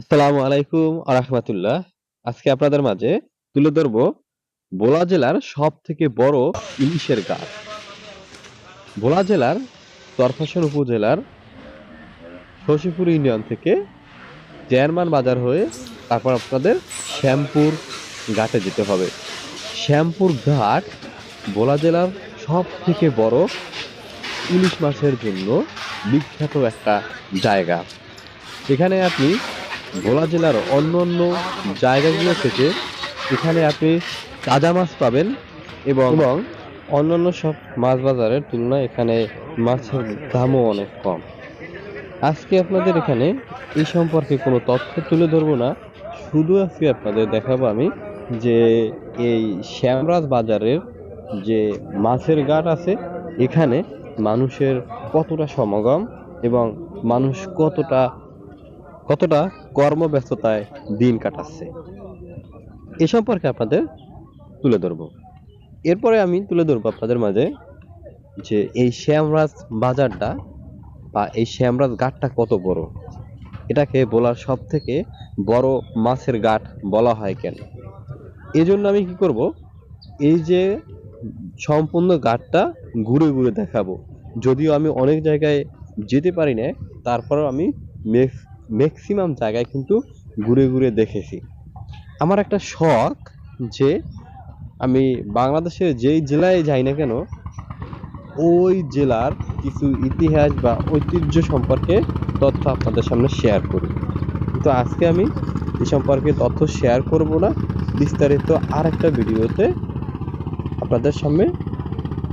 আসসালামু আলাইকুম আরহামাতুল্লাহ আজকে আপনাদের মাঝে তুলে ধরবো ভোলা জেলার সব থেকে বড় ইলিশের গাছ। ভোলা জেলার চরফাশন উপজেলার শশীপুর ইউনিয়ন থেকে চেয়ারম্যান বাজার হয়ে তারপর আপনাদের শ্যামপুর ঘাটে যেতে হবে। শ্যামপুর ঘাট ভোলা জেলার সব থেকে বড় ইলিশ মাছের জন্য বিখ্যাত একটা জায়গা। এখানে আপনি ভোলা জেলার অন্য অন্য জায়গাগুলো থেকে এখানে আপনি তাজা মাছ পাবেন এবং অন্যান্য সব মাছ বাজারের তুলনায় এখানে মাছের দামও অনেক কম। আজকে আপনাদের এখানে এই সম্পর্কে কোনো তথ্য তুলে ধরবো না। শুধু আজকে আপনাদের দেখাবো আমি যে এই শ্যামরাজ বাজারের যে মাছের ঘাট আছে এখানে মানুষের কতটা সমাগম এবং মানুষ কতটা কতটা কর্মব্যস্ততায় দিন কাটাচ্ছে? এ সম্পর্কে আপনাদের তুলে ধরব। এরপরে আমি তুলে ধরবো আপনাদের মাঝে যে এই শ্যামরাজ বাজারটা বা এই শ্যামরাজ ঘাটটা কত বড়? এটাকে বলার সব থেকে বড় মাছের ঘাট বলা হয় কেন? এই জন্য আমি কি করব? এই যে সম্পূর্ণ ঘাটটা ঘুরে ঘুরে দেখাবো। যদিও আমি অনেক জায়গায় যেতে পারি না তারপরেও আমি ম্যাক্স- ম্যাক্সিমাম জায়গায় কিন্তু ঘুরে ঘুরে দেখেছি। আমার একটা শখ যে আমি বাংলাদেশের যেই জেলায় যাই না কেন, ওই জেলার কিছু ইতিহাস বা ঐতিহ্য সম্পর্কে তথ্য আপনাদের সামনে শেয়ার করি। কিন্তু আজকে আমি এ সম্পর্কে তথ্য শেয়ার করব না, বিস্তারিত আর একটা ভিডিওতে আপনাদের সামনে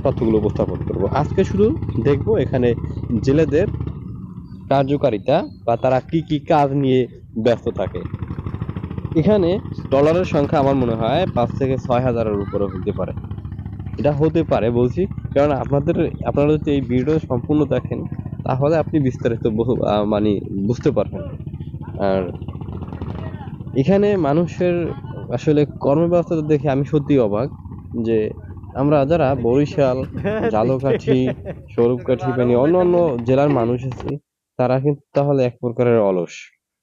তথ্যগুলো উপস্থাপন করব। আজকে শুধু দেখব এখানে জেলেদের কার্যকারিতা বা তারা কি কি কাজ নিয়ে ব্যস্ত থাকে। এখানে ডলারের সংখ্যা আমার মনে হয় পাঁচ থেকে ছয় হাজারের উপরে হতে পারে। এটা হতে পারে বলছি কারণ আপনাদের আপনারা যদি এই ভিডিও সম্পূর্ণ দেখেন তাহলে আপনি বিস্তারিত বহু- মানে বুঝতে পারবেন। আর এখানে মানুষের আসলে কর্মব্যবস্থা দেখে আমি সত্যি অবাক যে আমরা যারা বরিশাল ঝালকাঠি স্বরূপকাঠি মানে অন্য অন্য জেলার মানুষ আছি তারা কিন্তু তাহলে এক প্রকারের অলস।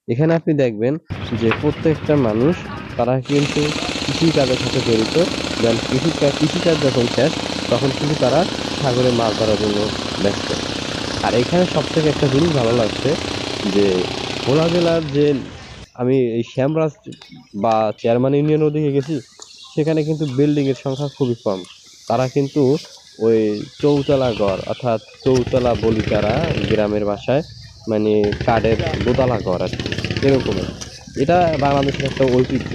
এখানে আপনি দেখবেন যে প্রত্যেকটা মানুষ, তারা কিন্তু কৃষি কাজের সাথে জড়িত। দেন কৃষি কাজ কৃষিকাজ যখন শেষ, তখন কিন্তু তারা সাগরে মাছ ধরার জন্য ব্যস্ত। আর এখানে সব থেকে একটা জিনিস ভালো লাগছে যে ভোলা জেলার যে আমি এই শ্যামরাজ বা চেয়ারম্যান ইউনিয়ন ওদিকে গেছি, সেখানে কিন্তু বিল্ডিংয়ের সংখ্যা খুবই কম। তারা কিন্তু ওই চৌতলা ঘর অর্থাৎ চৌতলা বলি তারা গ্রামের ভাষায় মানে কাঠের দোতলা ঘর আর কি এটা বাংলাদেশের একটা ঐতিহ্য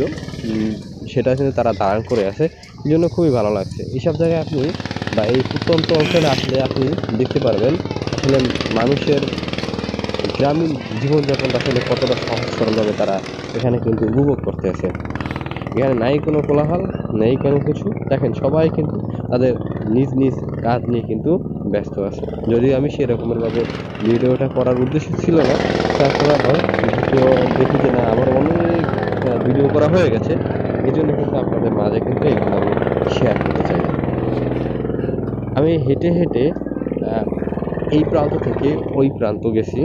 সেটা কিন্তু তারা ধারণ করে আছে, এই জন্য খুবই ভালো লাগছে। এইসব জায়গায় আপনি বা এই প্রত্যন্ত অঞ্চলে আসলে আপনি দেখতে পারবেন আসলে মানুষের গ্রামীণ জীবনযাপনটা আসলে কতটা সহজ সরলভাবে তারা এখানে কিন্তু উপভোগ করতে আছে এখানে নাই কোনো কোলাহল, নেই কোনো কিছু। দেখেন, সবাই কিন্তু তাদের নিজ নিজ কাজ নিয়ে কিন্তু ব্যস্ত আছে। যদিও আমি সেরকমের ভাবে ভিডিওটা করার উদ্দেশ্য ছিল না তারপর আবার ভিডিও দেখি যে না আমার অনেক ভিডিও করা হয়ে গেছে এই জন্য কিন্তু আপনাদের মাঝে কিন্তু এগুলো আমি শেয়ার করতে চাই আমি হেঁটে হেঁটে এই প্রান্ত থেকে ওই প্রান্ত গেছি।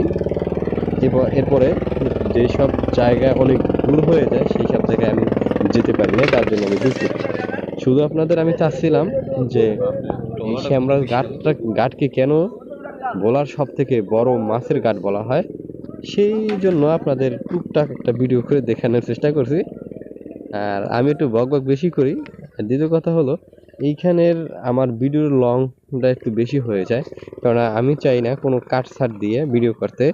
এরপরে যেসব জায়গা অনেক দূর হয়ে যায়, সেই সব জায়গায় আমি যেতে পারি না, তার জন্য আমি দুঃখিত। শুধু আপনাদের আমি চাচ্ছিলাম যে এই শ্যামরাজ ঘাটটা, ঘাটকে কেন বলার সব থেকে বড় মাছের ঘাট বলা হয়, সেই জন্য আপনাদের টুকটাক একটা ভিডিও করে দেখানোর চেষ্টা করছি। আর আমি একটু বক বক বেশি করি। দ্বিতীয় কথা হলো, এইখানের আমার ভিডিওর লংটা একটু বেশি হয়ে যায়, কারণ আমি চাই না কোনো কাট ছাট দিয়ে ভিডিও করতে।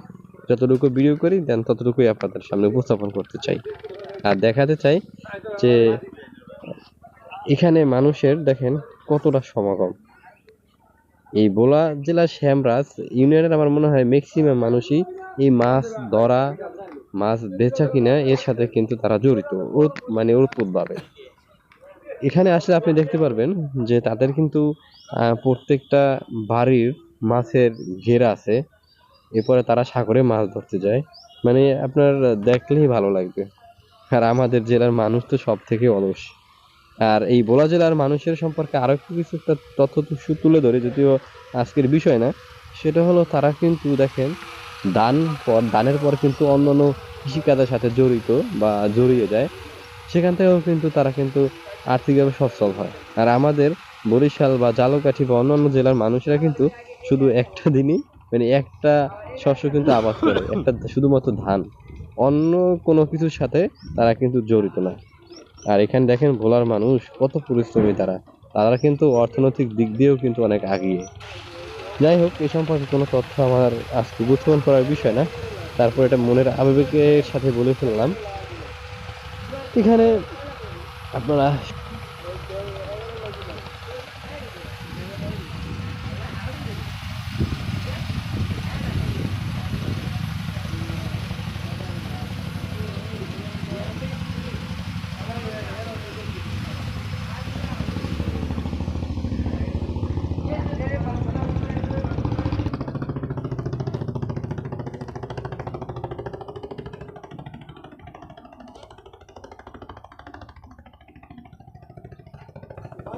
যতটুকু ভিডিও করি, দেন ততটুকুই আপনাদের সামনে উপস্থাপন করতে চাই। আর দেখাতে চাই যে এখানে মানুষের দেখেন কতটা সমাগম। এই বোলা জেলার শ্যামরাজ ইউনিয়নের আমার মনে হয় ম্যাক্সিমাম মানুষই এই মাছ ধরা, মাছ বেচা কিনা এর সাথে কিন্তু তারা জড়িত মানে ওতপ্রোতভাবে এখানে আসলে আপনি দেখতে পারবেন যে তাদের কিন্তু প্রত্যেকটা বাড়ির মাছের ঘেরা আছে। এরপরে তারা সাগরে মাছ ধরতে যায়। মানে আপনার দেখলেই ভালো লাগবে। আর আমাদের জেলার মানুষ তো সব থেকে অলস। আর এই ভোলা জেলার মানুষের সম্পর্কে আরও একটু কিছু তথ্য তুলে ধরে, যদিও আজকের বিষয় না। সেটা হলো তারা কিন্তু দেখেন, দান পর দানের পর কিন্তু অন্যান্য কৃষিকাজের সাথে জড়িত বা জড়িয়ে যায়। সেখান থেকেও কিন্তু তারা কিন্তু আর্থিকভাবে সচ্ছল হয়। আর আমাদের বরিশাল বা জালকাঠি বা অন্যান্য জেলার মানুষেরা কিন্তু শুধু একটা দিনই মানে একটা শস্য কিন্তু আবাদ করে, একটা শুধুমাত্র ধান। অন্য কোনো কিছুর সাথে তারা কিন্তু জড়িত না। আর এখানে দেখেন ভোলার মানুষ, কত পরিশ্রমী তারা। তারা কিন্তু অর্থনৈতিক দিক দিয়েও কিন্তু অনেক আগিয়ে। যাই হোক, এ সম্পর্কে কোনো তথ্য আমার আজকে উপস্থাপন করার বিষয় না। তারপর এটা মনের আবেগের সাথে বলে ফেললাম। এখানে আপনারা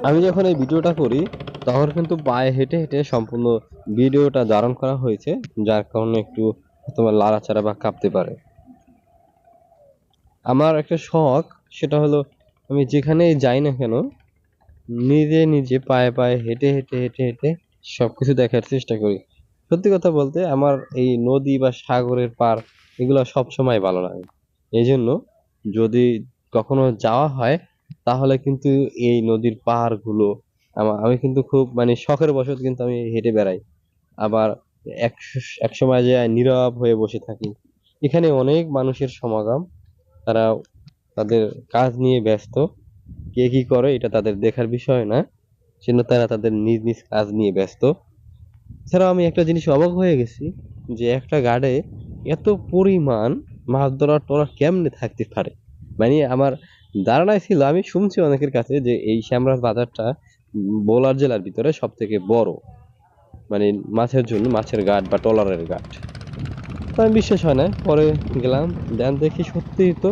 আমি যখন এই ভিডিওটা করি, তখন কিন্তু পায়ে হেঁটে হেঁটে সম্পূর্ণ ভিডিওটা ধারণ করা হয়েছে, যার কারণে একটু তোমার লাড়াচাড়া বা কাঁপতে পারে। আমার একটা শখ, সেটা হলো আমি যেখানেই যাই না কেন, নিজে নিজে পায়ে পায়ে হেঁটে হেঁটে হেঁটে হেঁটে সবকিছু দেখার চেষ্টা করি। সত্যি কথা বলতে আমার এই নদী বা সাগরের পার এগুলো সবসময় ভালো লাগে। এই জন্য যদি কখনো যাওয়া হয় তাহলে কিন্তু এই নদীর পাহাড়গুলো আমা- আমি কিন্তু খুব মানে শখের বশত কিন্তু আমি হেঁটে বেড়াই। আবার এক এক সময় যে নীরব হয়ে বসে থাকি। এখানে অনেক মানুষের সমাগম। তারা তাদের কাজ নিয়ে ব্যস্ত। কে কি করে এটা তাদের দেখার বিষয় না। সেজন্য তারা তাদের নিজ নিজ কাজ নিয়ে ব্যস্ত। এছাড়াও আমি একটা জিনিস অবাক হয়ে গেছি যে একটা গাড়ে এত পরিমাণ মাছ ধরার ট্রলার কেমনে থাকতে পারে? মানে আমার ধারণায় ছিল, আমি শুনছি অনেকের কাছে যে এই শ্যামরাজ বাজারটা বোলার জেলার ভিতরে সব থেকে বড়। মানে মাছের জন্য, মাছের ঘাট বা ট্রলারের ঘাট তো আমি বিশ্বাস হয় না পরে গেলাম, দেন দেখি সত্যিই তো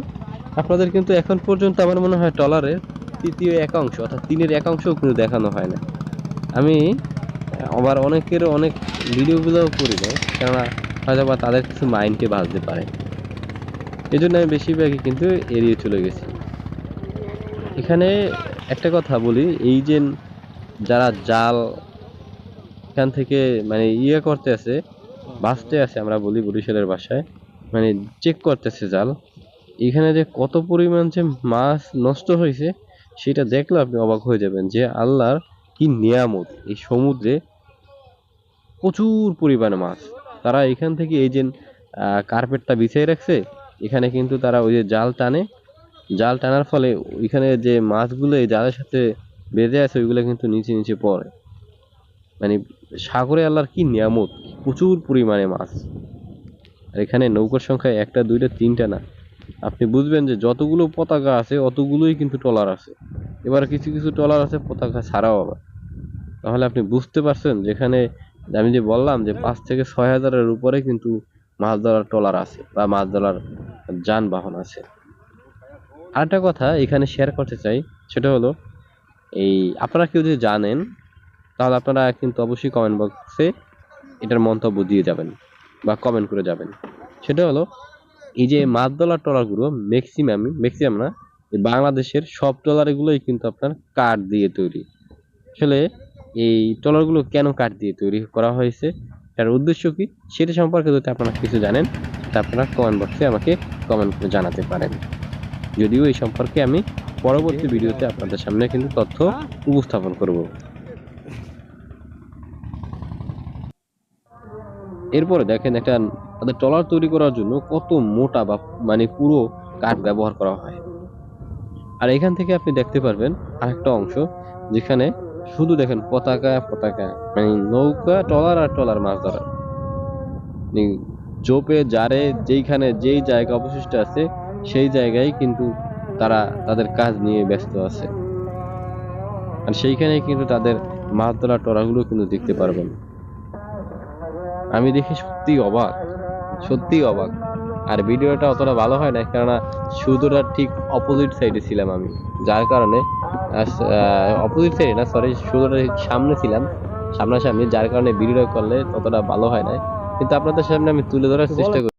আপনাদের কিন্তু এখন পর্যন্ত আমার মনে হয় ট্রলারের তৃতীয় একাংশ অর্থাৎ তিনের একাংশও কিন্তু দেখানো হয় না আমি আবার অনেকের অনেক ভিডিওগুলোও করি না কেননা হয়তো বা তাদের কিছু মাইন্ডকে বাজতে পারে। এই জন্য আমি বেশিরভাগই কিন্তু এড়িয়ে চলে গেছি। এখানে একটা কথা বলি, এই যে যারা জাল এখান থেকে মানে ইয়ে করতে আছে, বাঁচতে আছে আমরা বলি বরিশালের ভাষায় মানে চেক করতেছে জাল। এখানে যে কত পরিমাণ যে মাছ নষ্ট হয়েছে, সেটা দেখলে আপনি অবাক হয়ে যাবেন যে আল্লাহর কি নিয়ামত, এই সমুদ্রে প্রচুর পরিমাণে মাছ। তারা এখান থেকে এই যে কার্পেটটা বিছিয়ে রাখছে, এখানে কিন্তু তারা ওই যে জাল টানে জাল টানার ফলে ওইখানে যে মাছগুলো জালের সাথে বেঁধে আছে, ওইগুলো কিন্তু নিচে নিচে পড়ে। মানে সাগরে আল্লাহর কি নিয়ামত? প্রচুর পরিমাণে মাছ। আর এখানে নৌকার সংখ্যা একটা, দুইটা, তিনটা না। আপনি বুঝবেন যে যতগুলো পতাকা আছে, অতগুলোই কিন্তু ট্রলার আছে। এবার কিছু কিছু ট্রলার আছে, পতাকা ছাড়াও আবার। তাহলে আপনি বুঝতে পারছেন যেখানে আমি যে বললাম যে পাঁচ থেকে ছয় হাজারের উপরে কিন্তু মাছ ধরার ট্রলার আছে বা মাছ ধরার যানবাহন আছে। আরেকটা কথা এখানে শেয়ার করতে চাই, সেটা হলো, এই আপনারা কেউ যদি জানেন, তাহলে আপনারা কিন্তু অবশ্যই কমেন্ট বক্সে এটার মন্তব্য দিয়ে যাবেন বা কমেন্ট করে যাবেন। সেটা হলো, এই যে মাছ ধরার ট্রলারগুলো ম্যাক্সিমাম ম্যাক্সিমাম না বাংলাদেশের সব ট্রলারগুলোই কিন্তু আপনার কাঠ দিয়ে তৈরি। আসলে এই ট্রলারগুলো কেন কাঠ দিয়ে তৈরি করা হয়েছে? তার উদ্দেশ্য কি? সেটা সম্পর্কে যদি আপনারা কিছু জানেন, তা আপনারা কমেন্ট বক্সে আমাকে কমেন্ট করে জানাতে পারেন। যদিও এই সম্পর্কে আমি পরবর্তী ভিডিওতে আপনাদের সামনে কিন্তু তথ্য উপস্থাপন করব। এরপরে দেখেন একটা তাদের ট্রলার তৈরি করার জন্য কত মোটা বা মানে পুরো কাঠ ব্যবহার করা হয়। আর এখান থেকে আপনি দেখতে পারবেন আরেকটা অংশ যেখানে শুধু দেখেন পতাকা পতাকা মানে নৌকা ট্রলার আর ট্রলার মাছ ধরা। জোপে জারে যেইখানে যেই জায়গা অবশিষ্ট আছে সেই জায়গায় কিন্তু তারা তাদের কাজ নিয়ে ব্যস্ত আছে। আর সেইখানে কিন্তু তাদের মাছ ধরা ট্রলারগুলো কিন্তু দেখতে পারবেন। আমি দেখে সত্যি অবাক সত্যি অবাক। আর ভিডিওটা অতটা ভালো হয় না, কেননা সূর্যটার ঠিক অপোজিট সাইডে ছিলাম আমি। যার কারণে অপোজিট সাইডে না সরি সূর্যটার সামনে ছিলাম, সামনাসামনি, যার কারণে ভিডিওটা করলে ততটা ভালো হয় না কিন্তু আপনাদের সামনে আমি তুলে ধরার চেষ্টা করি।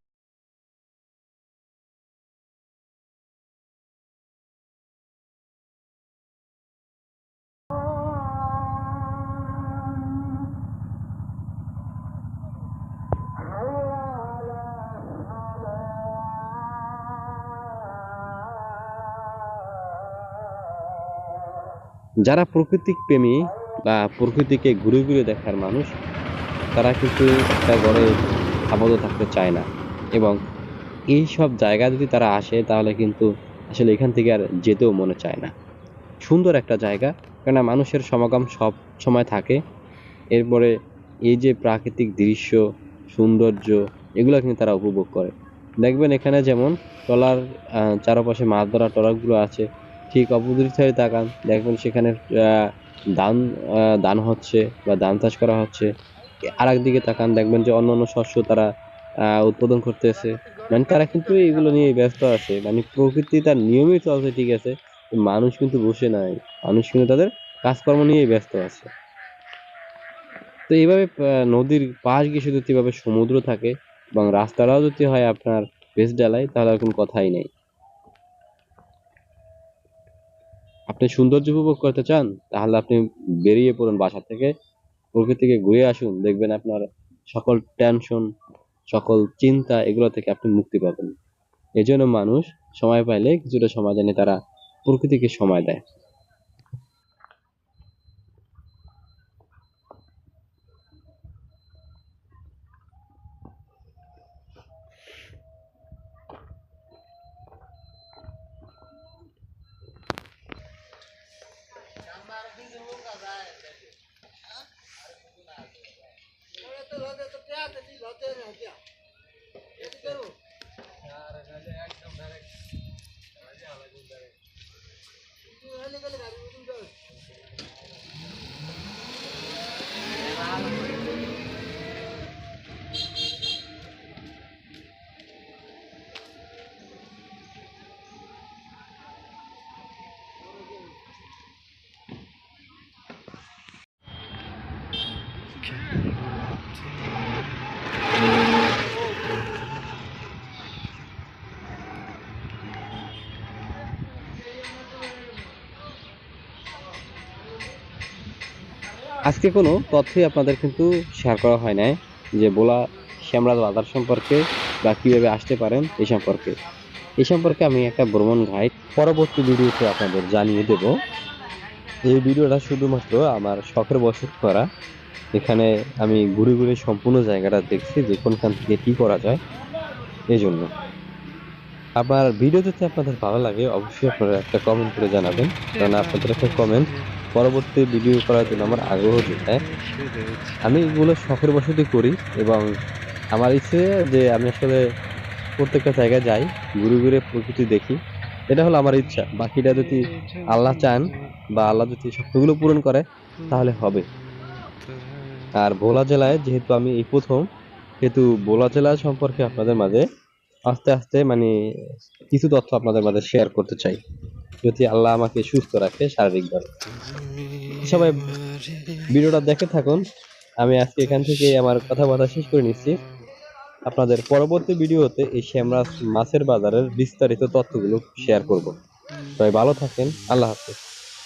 যারা প্রকৃতিক প্রেমী বা প্রকৃতিকে ঘুরে ঘুরে দেখার মানুষ, তারা কিন্তু একটা ঘরে আবদ্ধ থাকতে চায় না। এবং এই সব জায়গা যদি তারা আসে, তাহলে কিন্তু আসলে এখান থেকে আর যেতেও মনে চায় না। সুন্দর একটা জায়গা, কেননা মানুষের সমাগম সব সময় থাকে। এরপরে এই যে প্রাকৃতিক দৃশ্য, সৌন্দর্য, এগুলো কিন্তু তারা উপভোগ করে। দেখবেন এখানে যেমন ট্রলার চারপাশে মাছ ধরা ট্রলারগুলো আছে। ঠিক অপোজিট সাইডে তাকান, দেখবেন সেখানে ধান ধান হচ্ছে বা ধান চাষ করা হচ্ছে। আর দিকে তাকান, দেখবেন যে অন্য অন্য শস্য তারা উৎপাদন করতেছে। মানে তারা কিন্তু এগুলো নিয়ে ব্যস্ত আছে। মানে প্রকৃতি তার নিয়মিত চলছে ঠিক আছে মানুষ কিন্তু বসে নাই। মানুষ কিন্তু তাদের কাজকর্ম নিয়ে ব্যস্ত আছে। তো এইভাবে নদীর পাশ গিয়ে যদি এভাবে সমুদ্র থাকে এবং রাস্তাটাও যদি হয় আপনার বেশ ডালাই তাহলে আর কোনো কথাই নেই। আপনি সৌন্দর্য উপভোগ করতে চান, তাহলে আপনি বেরিয়ে পড়ুন বাসা থেকে। প্রকৃতিকে ঘুরে আসুন, দেখবেন আপনার সকল টেনশন সকল চিন্তা এগুলো থেকে আপনি মুক্তি পাবেন। এজন্য জন্য মানুষ সময় পাইলে কিছুটা সময় জানে তারা প্রকৃতিকে সময় দেয়। আজকে কোনো তথ্যই আপনাদের কিন্তু শেয়ার করা হয় নাই যে বোলা শ্যামরাজ বাজার সম্পর্কে বা কীভাবে আসতে পারেন এই সম্পর্কে। এই সম্পর্কে আমি একটা ভ্রমণ গাইড পরবর্তী ভিডিওতে আপনাদের জানিয়ে দেব। এই ভিডিওটা শুধুমাত্র আমার শখের বসত করা। এখানে আমি ঘুরে ঘুরে সম্পূর্ণ জায়গাটা দেখছি যে কোনখান থেকে কী করা যায়। এই আমার ভিডিও যদি আপনাদের ভালো লাগে, অবশ্যই আপনারা একটা কমেন্ট করে জানাবেন। কারণ আপনাদের একটা কমেন্ট পরবর্তী ভিডিও করার জন্য আমার আগ্রহ যোগায় আমি এগুলো শখের বসতি করি এবং আমার ইচ্ছে যে আমি আসলে প্রত্যেকটা জায়গায় যাই, ঘুরে ঘুরে প্রকৃতি দেখি। এটা হলো আমার ইচ্ছা। বাকিটা যদি আল্লাহ চান বা আল্লাহ যদি স্বপ্নগুলো পূরণ করে, তাহলে হবে। আর ভোলা জেলায়, যেহেতু আমি এই প্রথম, সেহেতু ভোলা জেলা সম্পর্কে আপনাদের মাঝে আস্তে আস্তে মানে কিছু তথ্য আপনাদের মাঝে শেয়ার করতে চাই। যদি আল্লাহ আমাকে সুস্থ রাখে শারীরিকভাবে। সবাই ভিডিওটা দেখে থাকুন। আমি আজকে এখান থেকে আমার কথাবার্তা শেষ করে নিচ্ছি। আপনাদের পরবর্তী ভিডিওতে এই শ্যামরাজ মাছের বাজারের বিস্তারিত তথ্যগুলো শেয়ার করব। সবাই ভালো থাকেন। আল্লাহ হাফেজ।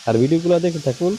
আর ভিডিওগুলো দেখে থাকুন।